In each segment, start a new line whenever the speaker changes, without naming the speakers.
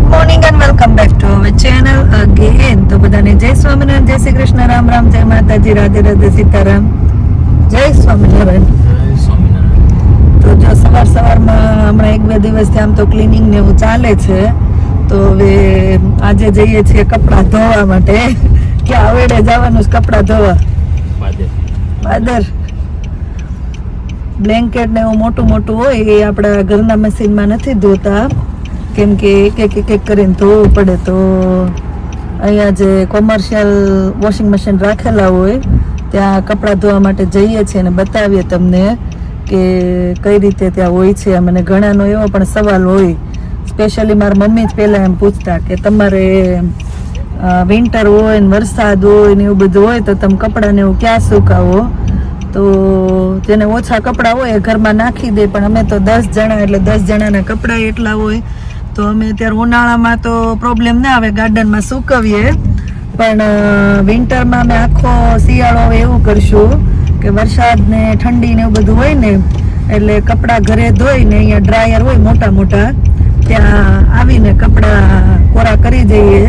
Good morning and welcome back to our channel again તો બધાને જય સ્વામિનારાયણ જય શ્રી કૃષ્ણ. રામ રામ જય માતાજી રાધે રાધે સીતારામ. જય સ્વામિનારાયણ. તો જો સવાર સવારમાં હમણાં એક બે દિવસથી આમ તો ક્લિનિંગ ને એવું ચાલે છે તો હવે આજે જઈએ છીએ કપડાં ધોવા માટે. કે આવડે જવાનું છે કપડાં ધોવા. બાદર બ્લેન્કેટ ને એવું મોટું મોટું હોય એ આપણા ઘરના મશીનમાં નથી ધોતા. કેમ કે એક એક એક એક કરીને ધોવું પડે તો અહીંયા જે કોમર્શિયલ વોશિંગ મશીન રાખેલા હોય, ત્યાં કપડાં ધોવા માટે જઈએ છીએ અને બતાવીએ તમને કે કઈ રીતે ત્યાં હોય છે. મને ઘણાનો એવો પણ સવાલ હોય. સ્પેશિયલી મારા મમ્મી જ પહેલાં એમ પૂછતા કે તમારે વિન્ટર હોય ને વરસાદ હોય ને એવું બધું હોય તો તમે કપડાને એવું ક્યાં સુકાવો? તો જેને ઓછા કપડાં હોય ઘરમાં નાખી દે, પણ અમે તો દસ જણા એટલે દસ જણાના કપડાં એટલા હોય તો અમે અત્યારે ઉનાળામાં તો પ્રોબ્લેમ ના આવે, ગાર્ડનમાં સૂકવીએ. પણ વિન્ટરમાં અમે આખો શિયાળો એવું કરશું કે વરસાદ ને ઠંડી ને એવું બધું હોય ને, એટલે કપડાં ઘરે ધોઈને અહીંયા ડ્રાયર હોય મોટા મોટા, ત્યાં આવીને કપડાં કોરા કરી જઈએ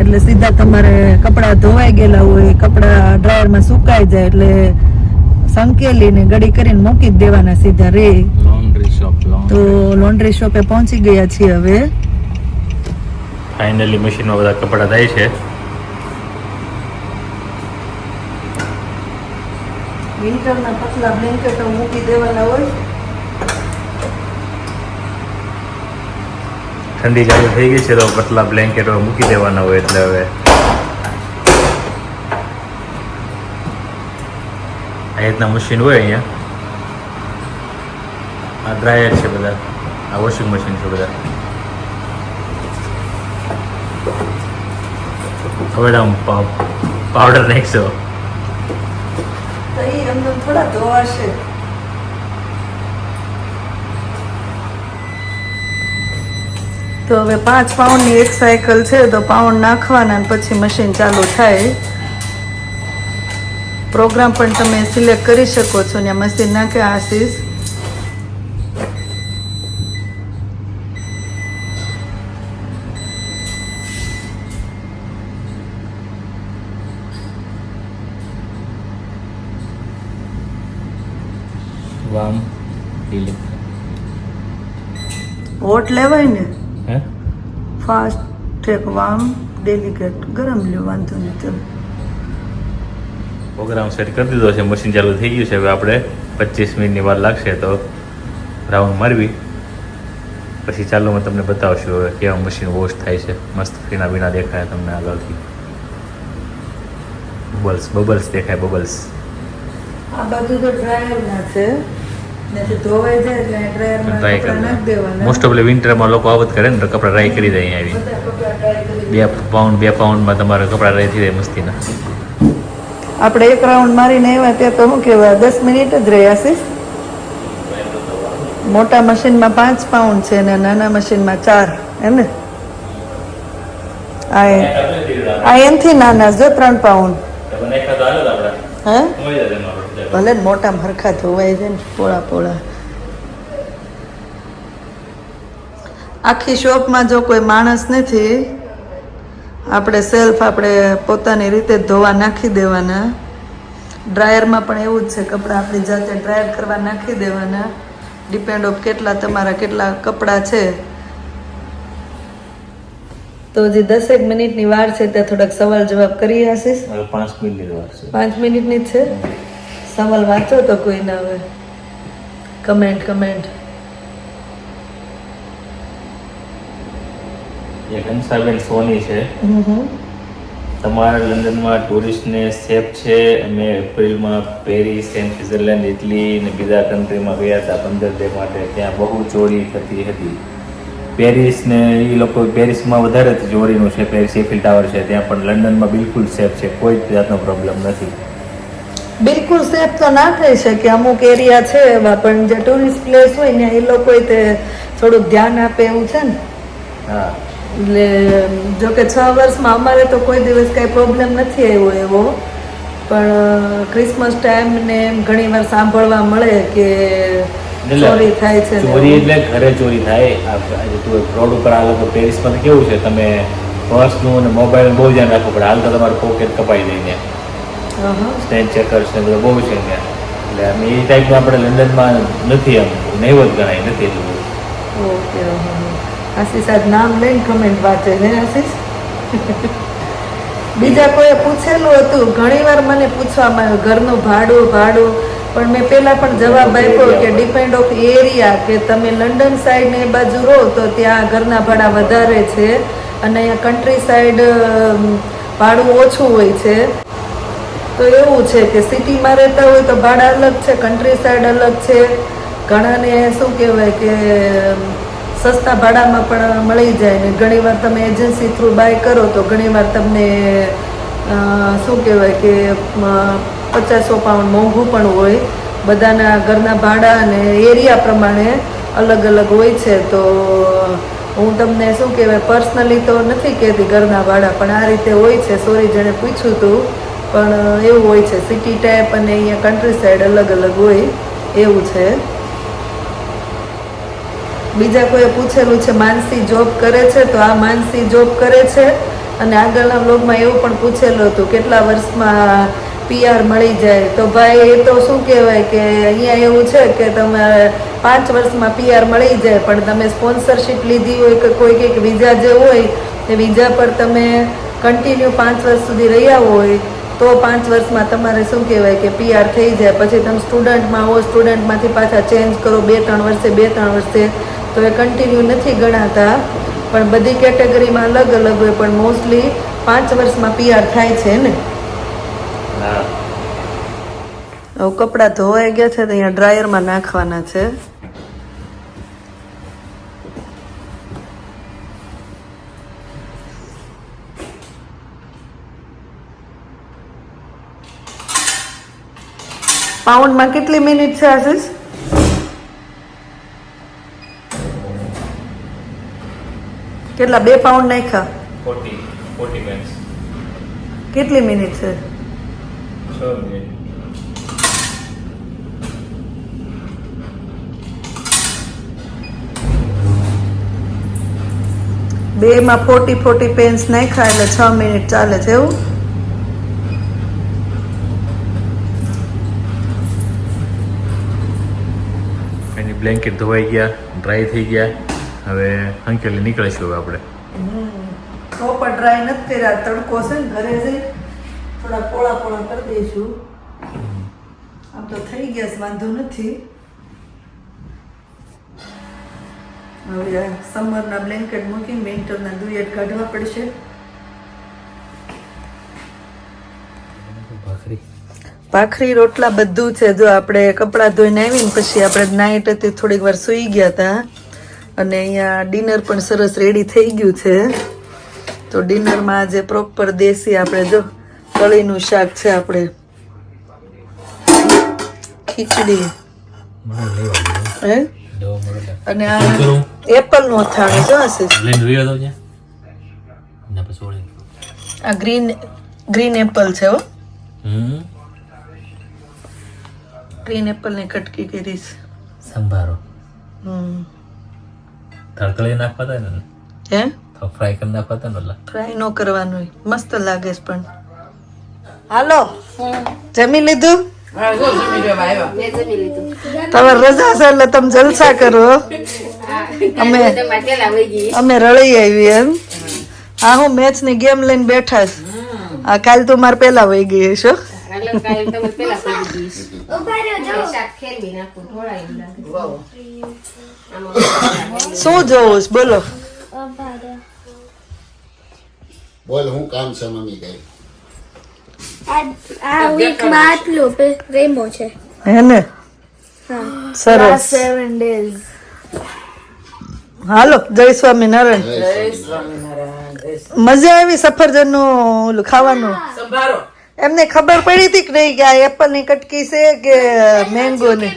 એટલે સીધા તમારે કપડાં ધોવાઈ ગયેલા હોય, કપડાં ડ્રાયરમાં સુકાઈ જાય, એટલે સંકેલીને ગળી કરીને મૂકી જ દેવાના સીધા રે.
લોન્ડ્રી શોપ
તો લોન્ડ્રી શોપે પહોંચી ગયા છીએ હવે.
ફાઇનલી મશીનમાં બધા કપડાં થાય છે.
વિન્ટરના પતલા બ્લેન્કેટો મૂકી દેવાના હોય.
ઠંડી ચાલુ થઈ ગઈ છે તો પતલા બ્લેન્કેટો મૂકી દેવાના હોય એટલે હવે રીતના મશીન હોય અહીંયા. આ ડ્રાયર છે બધા. આ વોશિંગ મશીન છે બધા. હવે પાવડર નાખશો.
તો હવે પાંચ પાઉન્ડની એક સાયકલ છે, તો પાઉન્ડ નાખવાના પછી મશીન ચાલુ થાય. પ્રોગ્રામ પણ તમે સિલેક્ટ કરી શકો છો ને મશીન નાખે આશીષ.
વામ
હોટ લેવાય ને?
હે?
ફાસ્ટ ટ્રેક વામ ડેલિકેટ ગરમ લ્યો વાંધો નહીં તો
પ્રોગ્રામ સેટ કરી દીધો છે. મશીન ચાલુ થઈ ગયું છે. હવે આપણે પચીસ મિનિટની વાર લાગશે તો રાઉન્ડ મારવી. પછી ચાલો હું તમને બતાવશું હવે કેવા મશીન વોશ થાય છે. મસ્ત ફીણા બીણા દેખાય તમને આગળથી. બબલ્સ બબલ્સ દેખાય બબલ્સ
આ બધું તો છે. ડ્રાયરમાં
મોસ્ટ ઓફ વિન્ટરમાં લોકો આવત કરે ને કપડાં ડ્રાય કરી દે અહીંયા આવી. બે પાઉન્ડ બે પાઉન્ડમાં તમારા કપડાં ડ્રાય થઈ જાય મસ્તીના.
આપણે એક રાઉન્ડ મારીને આવ્યા ત્યાં તો શું કહેવાય, દસ મિનિટ જ રહ્યા છે. મોટા મશીનમાં પાંચ પાઉન્ડ છે ને નાના મશીનમાં ચાર હે ને? આ એનથી નાના જો ત્રણ પાઉન્ડ હે? ભલે મોટા હરખા ધોવાય છે ને, પોળા પોળા. આખી શોપમાં જો કોઈ માણસ નથી આપણે સેલ્ફ આપણે પોતાની રીતે ધોવા નાખી દેવાના. ડ્રાયરમાં પણ એવું જ છે કપડાં આપણી જાતે ડ્રાયર કરવા નાખી દેવાના. ડિપેન્ડ ઓફ કેટલા તમારા કેટલા કપડાં છે. તો જે દસેક મિનિટની વાર છે ત્યાં થોડાક સવાલ જવાબ કરી આશીષ
પાંચ મિનિટની વાર છે.
પાંચ મિનિટની જ છે? સવાલ વાંચો તો કોઈ ના હવે કમેન્ટ કમેન્ટ
એક હંસાબેન સોની છે. તમારા લંડનમાં ટુરિસ્ટને સેફ છે. અમે એપ્રિલમાં પેરિસ એન્ડ સ્વિટ્ઝરલેન્ડ ઇટલી અને બીજા કન્ટ્રીમાં ગયા હતા પંદર ડે માટે. ત્યાં બહુ ચોરી થતી હતી. પેરિસ ને એ લોકો પેરિસમાં વધારે ચોરીનું છે. પેરિસ એફિલ ટાવર છે. ત્યાં પણ લંડનમાં બિલકુલ સેફ છે. કોઈ જ જાતનો પ્રોબ્લેમ નથી.
બિલકુલ સેફ તો ના થઈ શકે. અમુક એરિયા છે એવા પણ જે ટુરિસ્ટ પ્લેસ હોય ને એ લોકો તે થોડુંક ધ્યાન આપે એવું છે ને?
હા.
એટલે જો કે છ વર્ષમાં અમારે તો કોઈ દિવસ કાંઈ પ્રોબ્લેમ નથી આવ્યો એવો. પણ ક્રિસમસ ટાઈમ ને એમ ઘણી વાર સાંભળવા મળે કે ચોરી થાય છે
ચોરી એટલે ઘરે ચોરી થાય. રોડ ઉપર આ લોકો પેરિસમાં કેવું છે? તમે પર્સનું અને મોબાઈલ બહુ ધ્યાન રાખવું પડે. હાલ તો તમારું પોકેટ કપાઈ ત્યાં. સ્ટેન્ડ ચેકર્સ ને બધું બહુ છે ત્યાં. એટલે અમે એ ટાઈપનું આપણે લંડનમાં નથી એમ નહીવત ગણાય નથી એટલું.
ઓકે. આશીષ આજ નામ લઈને કમેન્ટ વાંચે ને આશીષ બીજા કોઈએ પૂછેલું હતું ઘણીવાર મને પૂછવામાં આવ્યું ઘરનું ભાડું ભાડું પણ મેં પહેલાં પણ જવાબ આપ્યો કે ડિપેન્ડ ઓફ એરિયા કે તમે લંડન સાઈડ ને એ બાજુ રહો તો ત્યાં ઘરના ભાડા વધારે છે અને અહીંયા કન્ટ્રી સાઈડ ભાડું ઓછું હોય છે તો એવું છે કે સિટીમાં રહેતા હોય તો ભાડા અલગ છે કન્ટ્રી સાઈડ અલગ છે ઘણાને શું કહેવાય કે સસ્તા ભાડામાં પણ મળી જાય ને ઘણીવાર તમે એજન્સી થ્રુ બાય કરો તો ઘણીવાર તમને શું કહેવાય કે પચાસો પાઉન્ડ મોંઘું પણ હોય. બધાના ઘરના ભાડા અને એરિયા પ્રમાણે અલગ અલગ હોય છે. તો હું તમને શું કહેવાય પર્સનલી તો નથી કહેતી ઘરના ભાડા, પણ આ રીતે હોય છે. સોરી જેણે પૂછ્યું હતું પણ એવું હોય છે. સિટી ટાઈપ અને અહીંયા કન્ટ્રી સાઈડ અલગ અલગ હોય એવું છે. બીજા કોઈએ પૂછેલું છે, માનસી જોબ કરે છે? તો આ માનસી જોબ કરે છે. અને આગળના બ્લોગમાં એવું પણ પૂછેલું હતું, કેટલા વર્ષમાં પીઆર મળી જાય? તો ભાઈ, એ તો શું કહેવાય કે અહીંયા એવું છે કે તમે પાંચ વર્ષમાં પીઆર મળી જાય, પણ તમે સ્પોન્સરશિપ લીધી હોય કે કોઈ કંઈક વિઝા જે હોય, એ વિઝા પર તમે કન્ટિન્યુ પાંચ વર્ષ સુધી રહ્યા હોય, તો પાંચ વર્ષમાં તમારે શું કહેવાય કે પીઆર થઈ જાય. પછી તમે સ્ટુડન્ટમાં હો સ્ટુડન્ટમાંથી પાછા ચેન્જ કરો, બે ત્રણ વર્ષે, બે ત્રણ વર્ષે. તો એ કન્ટિન્યુ નથી ગણાતા પણ બધી કેટેગરીમાં અલગ અલગ હોય પણ મોસ્ટલી પાંચ વર્ષમાં પીઆર થાય છે ને.
કપડા
હવે કપડાં ધોવાઈ ગયા છે તો અહીંયા ડ્રાયરમાં નાખવાના છે. પાઉન્ડમાં કેટલી મિનિટ છે આશીષ? કેટલા બે પાઉન્ડ નાખ્યા?
ફોર્ટી ફોર્ટી મિનિટ્સ
કેટલી મિનિટ છે?
છ મિનિટ
બેમાં ફોર્ટી ફોર્ટી પેન્સ નાખ્યા એટલે છ મિનિટ ચાલે છે એવું?
એની બ્લેન્કેટ ધોવાઈ ગયા ડ્રાય થઈ ગયા. હવે હંકેલી નીકળીશું હવે આપણે.
તો પણ ડ્રાય નથી કર્યા. તડકો છે ને ઘરે જઈ થોડા પોળા પોળા કરી દઈશું. આમ તો થઈ ગયા છે વાંધો નથી. હવે સમરના બ્લેન્કેટ મૂકી વિન્ટરના દુયટ કાઢવા પડશે.
ભાખરી.
ભાખરી રોટલા બધું છે. જો આપણે કપડાં ધોઈને આવીને પછી આપણે નાઈટ હતી થોડીક વાર સૂઈ ગયા હતા. અને અહીંયા ડિનર પણ સરસ રેડી થઈ ગયું છે. તો ડિનરમાં આજે પ્રોપર દેશી આપણે જો કળીનું શાક છે આપણે. ખીચડી. હે? અને આ એપલનું અથાણું જો હશે. આ ગ્રીન ગ્રીન એપલ છે હો. ગ્રીન એપલ ને કટકી કરીશ.
સંભારો.
હમ.
તડકડી નાખવા હતા ને?
હે?
તો ફ્રાય કરી નાખવા હતા ને
ફ્રાય નો કરવાનું હોય. મસ્ત લાગે છે પણ. હાલો. જમી લીધું? તમારે રજા છે એટલે તમે જલસા કરો. અમે અમે રળી આવી એમ. હા હું મેચની ગેમ લઈને બેઠા છું. આ કાલ તું મારે પેલા વહી ગઈ છો શું જોવું છે? બોલો.
બોલ હું કામ છે મમ્મી કઈ?
આ વીક વીકમાં આટલું રેમો છે.
હે ને? સરસ.
સેવન ડેઝ
હાલો જય સ્વામિનારાયણ મજા આવી સફરજનનું ઓલું ખાવાનું? એમને ખબર પડી હતી કે નહીં કે આ એપલની કટકી છે કે મેંગો ની?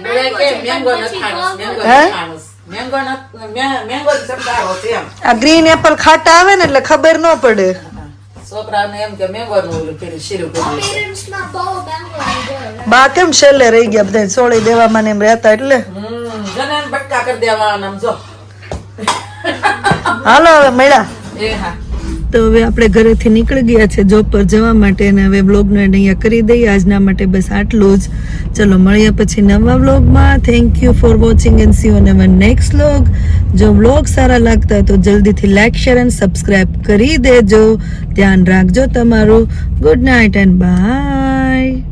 હે? આ ગ્રીન એપલ ખાટા આવે ને એટલે ખબર ન પડે.
છોકરાને એમ કે મેંગોનું શીરું.
બા કેમ છેલ્લે રહી ગયા બધા સોળી દેવામાં ને એમ રહેતા એટલે?
બટકા કરી દેવાના જો.
હાલો હવે મળ્યા.
એ હા.
તો હવે આપણે ઘરેથી નીકળી ગયા છે જોબ પર જવા માટે અને હવે બ્લોગનો એન્ડ અહીંયા કરી દઈએ. આજના માટે બસ આટલું જ. ચલો, મળીએ પછી નવા બ્લોગમાં thank you for watching and see on our next blog જો બ્લોગ સારા લાગતા તો જલ્દીથી લાઇક શેર એન્ડ સબસ્ક્રાઇબ કરી દેજો. ધ્યાન રાખજો તમારું. Good night and by